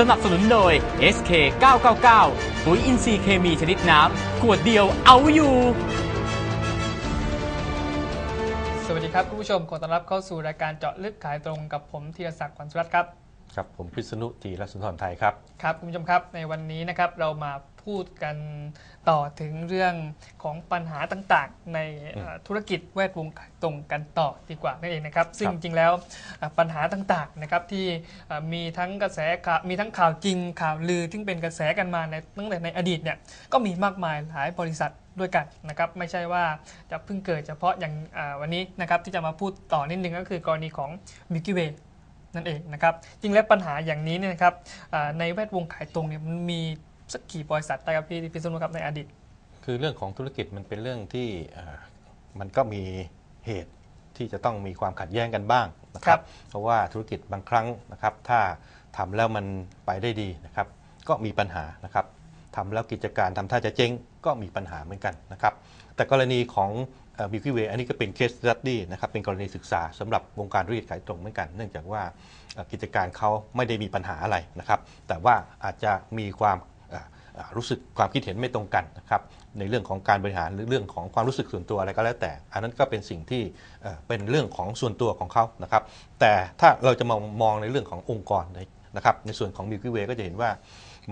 สนับสนุนโดย SK 999ปุ๋ยอินทรีย์เคมีชนิดน้ำขวดเดียวเอาอยู่ สวัสดีครับคุณผู้ชมขอต้อนรับเข้าสู่รายการเจาะลึกขายตรงกับผมธีรศักดิ์ขวัญสุรัตน์ครับ ครับผมพิษณุจีรสุนทรไทยครับครับคุณผู้ชมครับในวันนี้นะครับเรามาพูดกันต่อถึงเรื่องของปัญหาต่างๆ ในเอ่อธุรกิจแวดวงขายตรงกันต่อดีกว่านั่นเองนะครับ ซึ่งครัจบริงๆแล้วเอ่อปัญหาต่างๆนะครับที่เอ่อมีทั้งกระแสข่าวมีทั้งข่าวจริงข่าวลือที่เป็นกระแสกันมาในตั้งแต่ในอดีตเนี่ยก็มีมากมายหลายบริษัทด้วยกันนะครับไม่ใช่ว่าจะเพิ่งเกิดเฉพาะอย่างอ่าวันนี้นะครับที่จะมาพูดต่อนิดนึงก็คือกรณีของ Milky Way นั่นเองนะครับจริงแล้วปัญหาอย่างนี้เนี่ยนะครับอ่าในแวดวงขายตรงเนี่ยมันมีสักกี่บริษัทได้ครับพี่พิษณุครับในอดีต คือเรื่องของธุรกิจมันเป็นเรื่องที่เอ่อมันก็มีเหตุที่จะต้องมีความขัดแย้งกันบ้างนะคครัรับบเพราะว่าธุรกิจบางครั้งนะครับ ถ้าทำแล้วมันไปได้ดีนะครับ ก็มีปัญหานะครับทำแล้วกิจการทำท่าจะเจ๊งก็มีปัญหาเหมือนกันนะครับ แต่กรณีของ บิวกี้เวอันนี้ก็เป็นเคส s ั u ดี้นะครับเป็นกรณีศึกษาสำหรับวงการธุรกิจขายตรงเหมือนกัน เนื่องจากว่าเอ่อกิจการเขาไม่ได้มีปัญหาอะไรนะครับ แต่ว่าอาจจะมีความเอ่อเอ่อรู้สึกความคิดเห็นไม่ตรงกันนะครับในเรื่องของการบริหารหรือเรื่องของความรู้สึกส่วนตัวอะไรก็แล้วแต่ อันนั้นก็เป็นสิ่งที่เอ่อเป็นเรื่องของส่วนตัวของเขานะครับ แต่ถ้าเราจะมองมองในเรื่องขององค์กรนะครับ ในส่วนของ Milky Way ก็จะเห็นว่า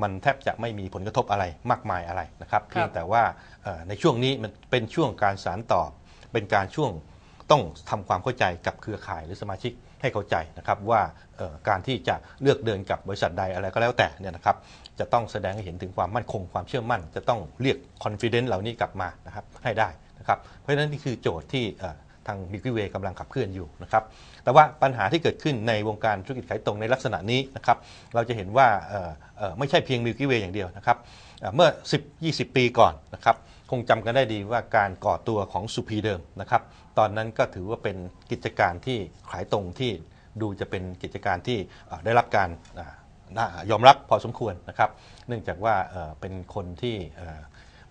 มันแทบจะไม่มีผลกระทบอะไรมากมายอะไรนะครับครับเพียงแต่ว่าเอ่อในช่วงนี้มันเป็นช่วงการสารต่อ เป็นการช่วงต้องทำความเข้าใจกับเครือข่ายหรือสมาชิกให้เข้าใจนะครับว่าการที่จะเลือกเดินกับบริษัทใดอะไรก็แล้วแต่เนี่ยนะครับจะต้องแสดงให้เห็นถึงความมั่นคงความเชื่อมั่น จะต้องเรียก confidence เหล่านี้กลับมานะครับให้ได้นะครับเพราะฉะนั้นนี่คือโจทย์ที่ทาง Milky Way กำลังขับเคลื่อนอยู่นะครับแต่ว่าปัญหาที่เกิดขึ้นในวงการธุรกิจขายตรงในลักษณะนี้นะครับเราจะเห็นว่าไม่ใช่เพียง Milky Way อย่างเดียวนะครับเอ่อเมื่อ 10-20 ปีก่อนนะครับ คงจำกันได้ดีว่าการก่อตัวของสุพีเดิมนะครับ ตอนนั้นก็ถือว่าเป็นกิจการที่ขายตรงที่ดูจะเป็นกิจการที่ได้รับการอยอมรับพอสมควรนะครับ เนื่องจากว่าเป็นคนที่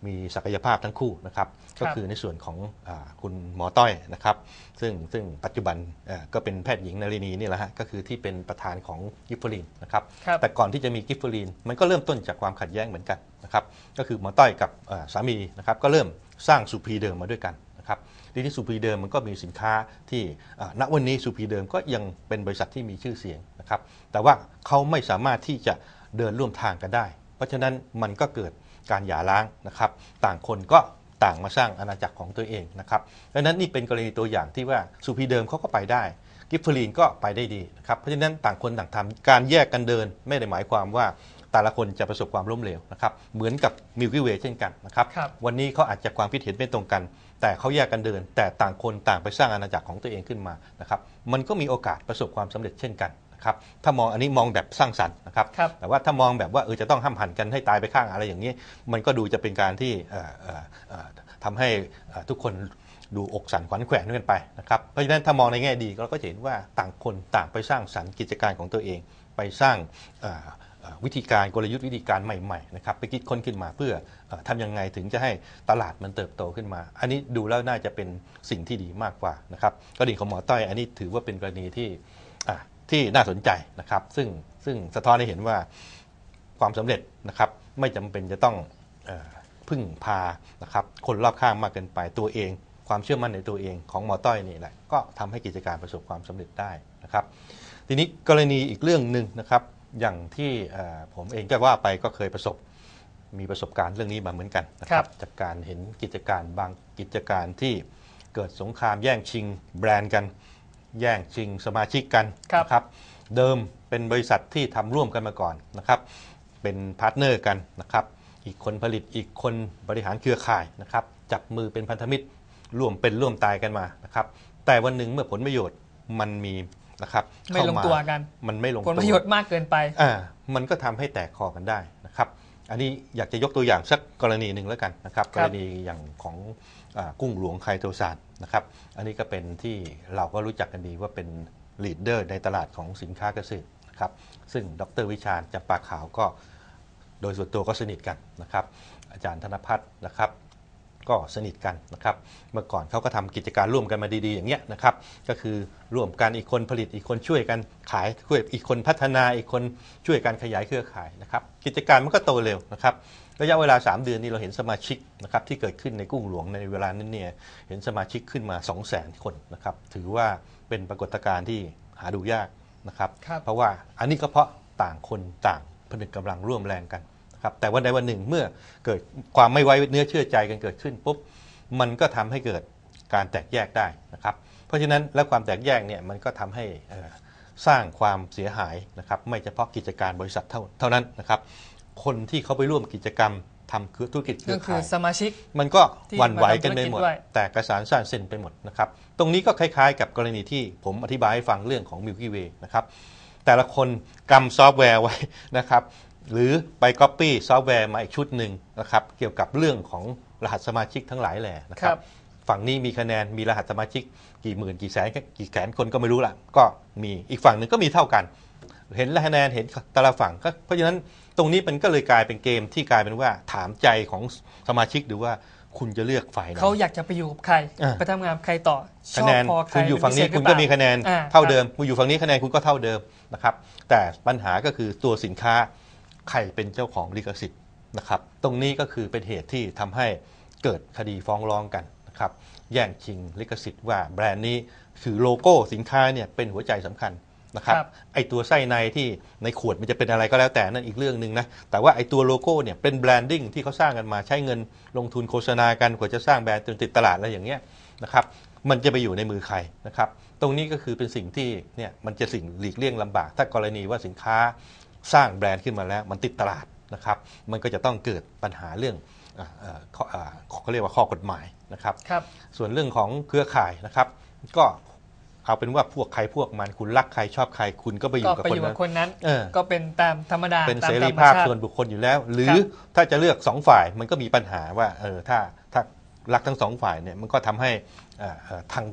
มีศักยภาพทั้งคู่นะครับครับก็คือในส่วนของอาคุณหมอต้อยนะครับ ซึ่งซึ่งปัจจุบันเอ่อก็เป็นแพทย์หญิงนารินีนี่แหละฮะก็คือที่เป็นประธานของกิฟเฟอรีนนะครับครับแต่ก่อนที่จะมีกิฟเฟอรีน มันก็เริ่มต้นจากความขัดแย้งเหมือนกันนะครับก็คือหมอต้อยกับเอ่อสามีนะครับก็เริ่มสร้างสุพีเดิมมาด้วยกันนะครับทีนี้สุพีเดิมมันก็มีสินค้าที่เอ่อณวันนี้สุพีเดิมก็ยังเป็นบริษัทที่มีชื่อเสียงนะครับแต่ว่าเขาไม่สามารถที่จะเดินร่วมทางกันได้ เพราะฉะนั้นมันก็เกิด การหย่าร้างนะครับ ต่างคนก็ต่างมาสร้างอาณาจักรของตัวเองนะครับดังนั้นนี่เป็นกรณีตัวอย่างที่ว่าสุพีเดิมเขาก็ไปได้ กิฟเฟอรีนก็ไปได้ดีนะครับเพราะฉะนั้นต่างคนต่างทำการแยกกันเดินไม่ได้หมายความว่าแต่ละคนจะประสบความล้มเหลวนะครับเหมือนกับมิลกี้เวย์เช่นกันนะครับครับวันนี้เขาอาจจะความคิดเห็นไม่ตรงกัน แต่เขาแยกกันเดิน แต่ต่างคนต่างไปสร้างอาณาจักรของตัวเองขึ้นมานะครับมันก็มีโอกาสประสบความสำเร็จเช่นกันนะ ครับถ้ามองอันนี้มองแบบสร้างสรรค์นะครับครับ แต่ว่าถ้ามองแบบว่าเออจะต้องห้ามหันกันให้ตายไปข้างอะไรอย่างนี้ มันก็ดูจะเป็นการที่เอ่อเอ่อเอ่อทำให้เอ่อทุกคนดูอกสั่นขวัญแขวนกันไปนะครับเพราะฉะนั้นถ้ามองในแง่ดีเราก็จะเห็นว่าต่างคนต่างไปสร้างสรรค์กิจการของตัวเอง ไปสร้างเอ่อเอ่อวิธีการกลยุทธ์วิธีการใหม่ๆนะครับไปคิดค้นขึ้นมาเพื่อเอ่อทำยังไงถึงจะให้ตลาดมันเติบโตขึ้นมา อันนี้ดูแล้วน่าจะเป็นสิ่งที่ดีมากกว่านะครับกรณีของหมอต้อยอันนี้ถือว่าเป็นกรณีที่อะ ที่น่าสนใจนะครับ ซึ่งซึ่งสะท้อนให้เห็นว่าความสำเร็จนะครับไม่จำเป็นจะต้องเออพึ่งพานะครับคนรอบข้างมากเกินไปตัวเอง ความเชื่อมั่นในตัวเองของหมอต้อยนี่แหละก็ทำให้กิจการประสบความสำเร็จได้นะครับ ทีนี้กรณีอีกเรื่องหนึ่งนะครับ อย่างที่เอ่อผมเองก็ว่าไปก็เคยประสบมีประสบการณ์เรื่องนี้มาเหมือนกันนะคครัรับบจากการเห็นกิจการบางกิจการที่เกิดสงครามแย่งชิงแบรนด์กัน แย่งชิงสมาชิกกันครับนะครับ เดิมเป็นบริษัทที่ทำร่วมกันมาก่อนนะครับ เป็นพาร์ทเนอร์กันนะครับ อีกคนผลิตอีกคนบริหารเครือข่ายนะครับ จับมือเป็นพันธมิตรร่วมเป็นร่วมตายกันมานะครับ แต่วันหนึ่งเมื่อผลประโยชน์มันมีนะครับไม่ลงเข้าาตัวกัน มันไม่ลงผลตัวประโยชน์มากเกินไปอ่ามันก็ทำให้แตกคอกันได้นะครับ อันนี้อยากจะยกตัวอย่างสักกรณีหนึ่งแล้วกันนะครับคกรับรณีอย่างของอา กุ้งหลวงไคโตซานนะครับ อันนี้ก็เป็นที่เราก็รู้จักกันดีว่าเป็นลีดเดอร์ในตลาดของสินค้าเกษตรนะครับ ซึ่งดรวิชาญจำปากขาวก็โดยส่วนตัวก็สนิทกันนะครับ อาจารย์ธนพัฒน์นะครับ ก็สนิทกันนะครับ เมื่อก่อนเขาก็ทำกิจการร่วมกันมาดีๆอย่างเงี้ยนะครับ ก็คือร่วมกันอีกคนผลิตอีกคนช่วยกันขายช่วยอีกคนพัฒนาอีกคนช่วยกันขยายเครือข่ายนะครับ กิจการมันก็โตเร็วนะครับ ระยะเวลา 3 เดือนนี้เราเห็นสมาชิกนะครับที่เกิดขึ้นในกุ้งหลวงในเวลานั้นเนี่ยเห็นสมาชิกขึ้นมา 2 0 0 0 0 0 คนนะครับถือว่าเป็นปรากฏการณ์ที่หาดูยากนะครับครับเพราะว่าอันนี้ก็เพราะต่างคนต่างผนึกกำลังร่วมแรงกันนะครับแต่วันใดวันหนึ่งเมื่อเกิดความไม่ไว้เนื้อเชื่อใจกันเกิดขึ้นปุ๊บมันก็ทำให้เกิดการแตกแยกได้นะครับเพราะฉะนั้นแล้วความแตกแยกเนี่ยมันก็ทำให้เอ่อสร้างความเสียหายนะครับไม่เฉพาะกิจการบริษัทเท่าเท่านั้นนะครับ คนที่เขาไปร่วมกิจกรรมทำคือธุรกิจเครืก็อคือข่ายสมาชิก มันก็ที่หวันไหวกันไปหมดมาทำธุรกิจด้วย แต่กระสานสร้างเส้นไปหมดนะครับ ตรงนี้ก็คล้ายๆ กับกรณีที่ผมอธิบายให้ฟังเรื่องของ Milky Way นะครับ แต่ละคนกำซอฟต์แวร์ไว้ นะครับ หรือไป Copy ซอฟต์แวร์มาอีกชุดหนึ่งนะครับ เกี่ยวกับเรื่องของรหัสสมาชิกทั้งหลายแหล่นะคครัรับ บ ฝั่งนี้มีคะแนนมีรหัสสมาชิกกี่หมื่นกี่แสนกี่แสนคนก็ไม่รู้ละก็มีอีกฝั่งหนึ่งก็มีเท่ากัน เห็นคะแนนเห็นแต่ละฝั่งก็เพราะฉะนั้น ตรงนี้มันก็เลยกลายเป็นเกมที่กลายเป็นว่าถามใจของสมาชิกดูว่าคุณจะเลือกฝ่ายไหนเขาอยากจะไปอยู่กับใครอ่าไปทำงานกับใครต่อชคะอบแนนพอใครคุณอยู่ฝั่งนี้เป็คุณพิเศษหก็รือเปล่ามีคะแนนอ่าเท่าครับเดิมคุณอยู่ฝั่งนี้คะแนนคุณก็เท่าเดิมนะครับ แต่ปัญหาก็คือตัวสินค้าใครเป็นเจ้าของลิขสิทธิ์นะครับ ตรงนี้ก็คือเป็นเหตุที่ทำให้เกิดคดีฟ้องร้องกันนะครับ แย่งชิงลิขสิทธิ์ว่าแบรนด์นี้คือโลโก้สินค้าเนี่ยเป็นหัวใจสำคัญ นะครับครับ ไอตัวไส้ในที่ในขวดมันจะเป็นอะไรก็แล้วแต่นั่นอีกเรื่องหนึ่งนะแต่ว่าไอตัวโลโก้เนี่ยเป็นแบรนดิ้งที่เขาสร้างกันมาใช้เงินลงทุนโฆษณากันกว่าจะสร้างแบรนด์จนติดตลาดอะไรอย่างเงี้ยนะครับมันจะไปอยู่ในมือใครนะครับตรงนี้ก็คือเป็นสิ่งที่เนี่ยมันจะสิ่งหลีกเลี่ยงลำบาก ถ้ากรณีว่าสินค้าสร้างแบรนด์ขึ้นมาแล้ว มันติดตลาดนะครับมันก็จะต้องเกิดปัญหาเรื่องอ่าเอ่อข้ออ่าเขาเรียกว่าข้อกฎหมายนะครับ ครับ ส่วนเรื่องของเครือข่ายนะครับ ก็ เอาเป็นว่าพวกใครพวกมันคุณรักใครชอบใครคุณก็ไปอก็ยู่กับไปคอนยู่นั้กันบคนนั้นเออก็เป็นตามธรรมดาเป็นตามเสธรีรรมภาพชาติส่วนบุคคลอยู่แล้ว หรือครับถ้าจะเลือกสองฝ่ายมันก็มีปัญหาว่าเออถ้าถ้ารักทั้งสองฝ่ายเนี่ยมันก็ทำให้เอ่อเอ่อทาง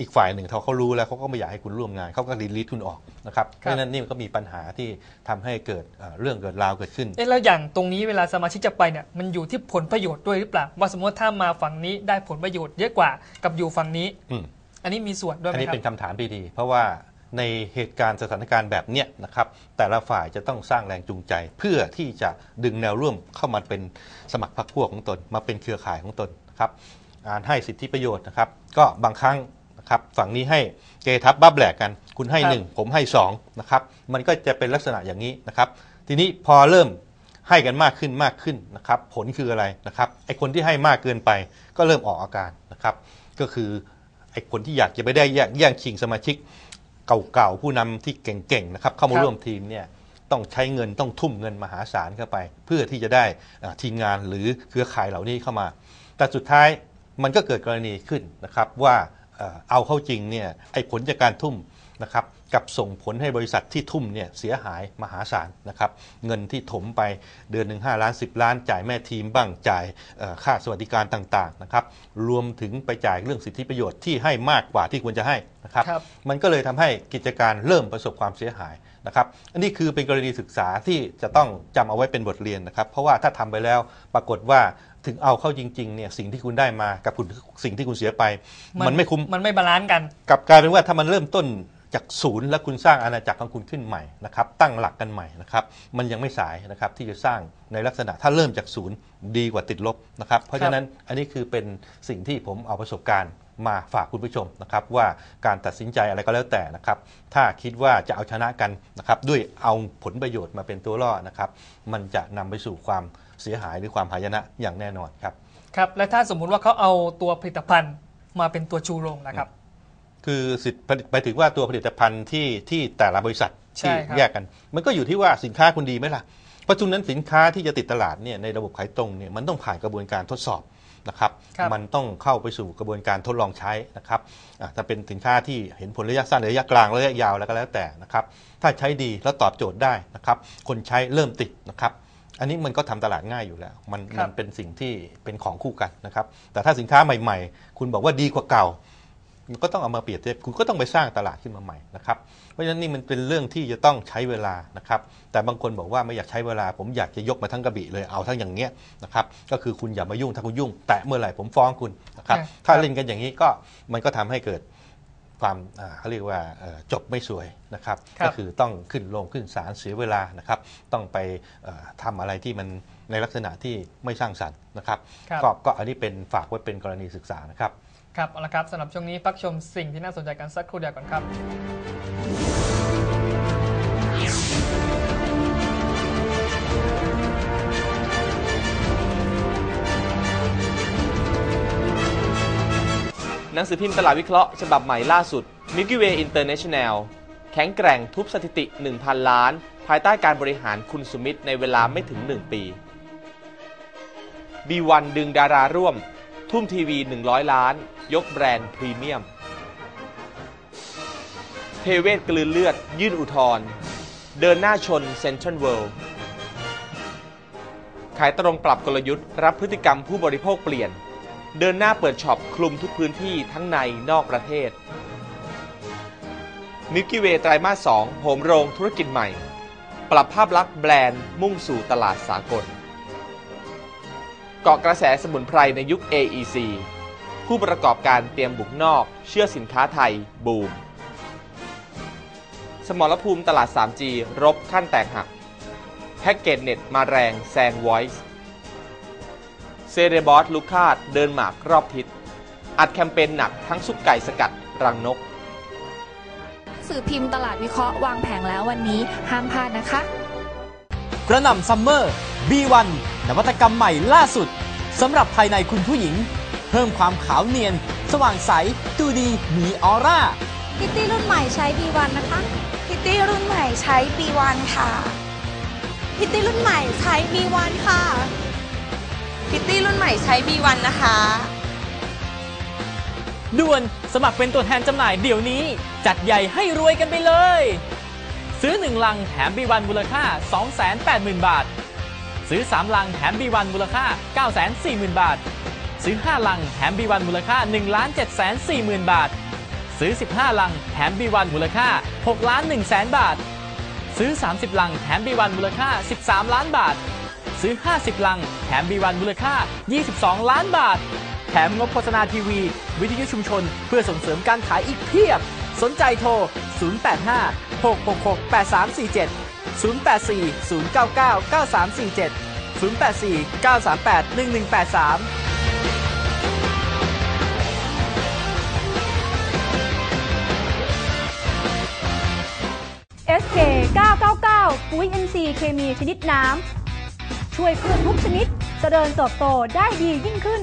อีกฝ่ายหนึ่งเขาเขารู้แล้วเขาก็ไม่อยากให้คุณร่วมงานเขาก็รีลีทคุณออกนะครับเพราะฉะนั้นนี่มันก็มีปัญหาที่ทำให้เกิดเอ่อเรื่องเกิดราวเกิดขึ้นเอ๊ะแล้วอย่างตรงนี้เวลาสมาชิกจะไปเนี่ยมันอยู่ที่ผลประโยชน์ด้วยหรือเปล่าว่าสมมติถ้ามาฝั่งนี้ได้ผลประโยชน์เยอะกว่ากับอยู่ฝั่งนี้ อืมอันนี้มีส่วนด้วยอัไหนมนี้ครับเป็นคำถามที่ดีเพราะว่าในเหตุการณ์สถานการณ์แบบเนี้ยนะครับแต่ละฝ่ายจะต้องสร้างแรงจูงใจ เพื่อที่จะดึงแนวร่วมเข้ามาเป็นสมัครพรรคพวกของตน มาเป็นเครือข่ายของตนนะครับการให้สิทธิประโยชน์นะครับ ก็บางครั้งนะครับฝั่งนี้ให้เกทับบับแหลกกัน คุณให้ ครับหนึ่งผมให้สองนะครับมันก็จะเป็นลักษณะอย่างนี้นะครับ ทีนี้พอเริ่มให้กันมากขึ้นมากขึ้นนะครับผลคืออะไรนะครับไอคนที่ให้มากเกินไปก็เริ่มออกอาการนะครับ ก็คือ ไอคนที่อยากจะไปได้แย่งแย่งชิงสมาชิกเก่าๆผู้นำที่เก่งๆนะครับเข้ามาครับร่วมทีมเนี่ยต้องใช้เงินต้องทุ่มเงินมหาศาลเข้าไป เพื่อที่จะได้อ่าทีมงานหรือเครือข่ายเหล่านี้เข้ามา แต่สุดท้ายมันก็เกิดกรณีขึ้นนะครับว่าเอ่อเอาเข้าจริงเนี่ยไอ้ผลจากการทุ่มนะครับ กับส่งผลให้บริษัทที่ทุ่มเนี่ยเสียหายมหาศาลนะครับเงินที่ถมไปเดือนหนึ่ง5ล้าน 10 ล้าน จ่ายแม่ทีมบ้างจ่ายเอ่อค่าสวัสดิการต่างๆนะครับรวมถึงไปจ่ายเรื่องสิทธิประโยชน์ที่ให้มากกว่าที่ควรจะให้นะครับครับมันก็เลยทำให้กิจการเริ่มประสบความเสียหายนะครับอันนี้คือเป็นกรณีศึกษาที่จะต้องจำเอาไว้เป็นบทเรียนนะครับ เพราะว่าถ้าทำไปแล้วปรากฏว่าถึงเอาเข้าจริงๆเนี่ยสิ่งที่คุณได้มากับคุณสิ่งที่คุณเสียไป มันไม่คุ้มมันไม่บาลานซ์กันกลับกลายเป็นว่าถ้ามันเริ่มต้น จากศูนย์แล้วคุณสร้างอาณาจักรของคุณขึ้นใหม่นะครับตั้งหลักกันใหม่นะครับมันยังไม่สายนะครับที่จะสร้างในลักษณะถ้าเริ่มจากศูนย์ดีกว่าติดลบนะครับเพราะฉะนั้นอันนี้คือเป็นสิ่งที่ผมเอาประสบการณ์มาฝากคุณผู้ชมนะครับว่าการตัดสินใจอะไรก็แล้วแต่นะครับถ้าคิดว่าจะเอาชนะกันนะครับด้วยเอาผลประโยชน์มาเป็นตัวล่อนะครับมันจะนำไปสู่ความเสียหายหรือความหายนะอย่างแน่นอนครับครับและถ้าสมมุติว่าเขาเอาตัวผลิตภัณฑ์มาเป็นตัวชูโรงนะครับ คือสิทธิ์ผลิตไปถึงว่าตัวผลิตภัณฑ์ที่ที่แต่ละบริษัทใช่ที่ครับแยกกัน มันก็อยู่ที่ว่าสินค้าคุณดีไหมล่ะเพราะฉะนั้นสินค้าที่จะติดตลาดเนี่ยในระบบขายตรงเนี่ยมันต้องผ่านกระบวนการทดสอบนะครับครับมันต้องเข้าไปสู่กระบวนการทดลองใช้นะครับอะถ้าเป็นสินค้าที่เห็นผลระยะสั้นหรือระยะกลางระยะยาวแล้วก็แล้วแต่นะครับถ้าใช้ดีแล้วตอบโจทย์ได้นะครับคนใช้เริ่มติดนะครับอันนี้มันก็ทำตลาดง่ายอยู่แล้ว มันครัมับนเป็นสิ่งที่เป็นของคู่กันนะครับแต่ถ้าสินค้าใหม่ ๆ คุณบอกว่าดีกว่าเก่า มันก็ต้องเอามาเปรียบเทียบคุณก็ต้องไปสร้างตลาดขึ้นมาใหม่นะครับเพราะฉะนั้นนี่มันเป็นเรื่องที่จะต้องใช้เวลานะครับ แต่บางคนบอกว่าไม่อยากใช้เวลา ผมอยากจะยกมาทั้งกระบี่เลยเอาทั้งอย่างเงี้ยนะครับก็คือคุณอย่ามายุ่งถ้าคุณยุ่ง แตะเมื่อไหร่ผมฟ้องคุณนะครับครับถ้าเล่นกันอย่างนี้ก็มันก็ทำให้เกิดความอ่าเขาเรียกว่าเอ่อจบไม่สวยนะครับครับ ก็คือต้องขึ้นลงขึ้นศาลเสียเวลานะครับ ต้องไปเอ่อทำอะไรที่มันในลักษณะที่ไม่สร้างสรรค์นะครับครับก็ก็อันนี้เป็นฝากไว้เป็นกรณีศึกษานะครับ ครับเอาละครับสำหรับช่วงนี้พักชมสิ่งที่น่าสนใจกันสักครู่เดียวก่อนครับ หนังสือพิมพ์ตลาดวิเคราะห์ฉบับใหม่ล่าสุด Milky Way International แข็งแกร่งทุบสถิติ 1,000 ล้าน ภายใต้การบริหารคุณสุมิตรในเวลาไม่ถึง 1 ปี B1 ดึงดาราร่วม ทุ่มทีวี 100 ล้าน ยกแบรนด์พรีเมียม เทเวศกลืนเลือด ยื่นอุทธรเดินหน้าชนเซ็นทรัลเวิลด์ขายตรงปรับกลยุทธ์ รับพฤติกรรมผู้บริโภคเปลี่ยน เดินหน้าเปิดช็อปคลุมทุกพื้นที่ทั้งในนอกประเทศมิลกี้เวย์ไตรมาส2โหมโรงธุรกิจใหม่ ปรับภาพลักษณ์แบรนด์มุ่งสู่ตลาดสากล เกาะกระแสสมุนไพรในยุค AEC ผู้ประกอบการเตรียมบุกนอก เชื่อสินค้าไทย บูม สมรภูมิตลาด 3G รบขั้นแตกหัก แพ็กเกจเน็ตมาแรงแซง Voice เซเรบอสลูคาดเดินหมากรอบทิศ อัดแคมเปญหนักทั้งซุปไก่สกัด รังนก สื่อพิมพ์ตลาดวิเคราะห์วางแผงแล้ววันนี้ห้ามพลาดนะคะ กระหน่ำซัมเมอร์ B1 นวัตกรรมใหม่ล่าสุดสำหรับภายในคุณผู้หญิง เพิ่มความขาวเนียน สว่างใสดูดีมีออร่าพิตตี้รุ่นใหม่ใช้ B1 นะคะพิตตี้รุ่นใหม่ใช้ B1 ค่ะพิตตี้รุ่นใหม่ใช้ B1 ค่ะพิตตี้รุ่นใหม่ใช้ B1 นะคะด่วนสมัครเป็นตัวแทนจำหน่ายเดี๋ยวนี้ จัดใหญ่ให้รวยกันไปเลย ซื้อ 1 ลังแถม B1 มูลค่า 280,000 บาท ซื้อ 3 ลังแถม B1 มูลค่า 940,000 บาท ซื้อ 5 ลังแถม B1 มูลค่า 1 740,000 บาท ซื้อ 15 ลังแถม B1 มูลค่า6ล้าน1แสนบาท ซื้อ 30 ลังแถม B1 มูลค่า 13 ล้านบาท ซื้อ 50 ลังแถม B1 มูลค่า 22 ล้านบาท แถมงบโฆษณาทีวี วิทยุชุมชน เพื่อส่งเสริมการขายอีกเพียบ สนใจโทร 085 666 8347 084 099 9347 084 938 1183 SK 999 ปุ๋ย NC เคมีชนิดน้ำ ช่วยพืชทุกชนิดเจริญเติบโตได้ดียิ่งขึ้น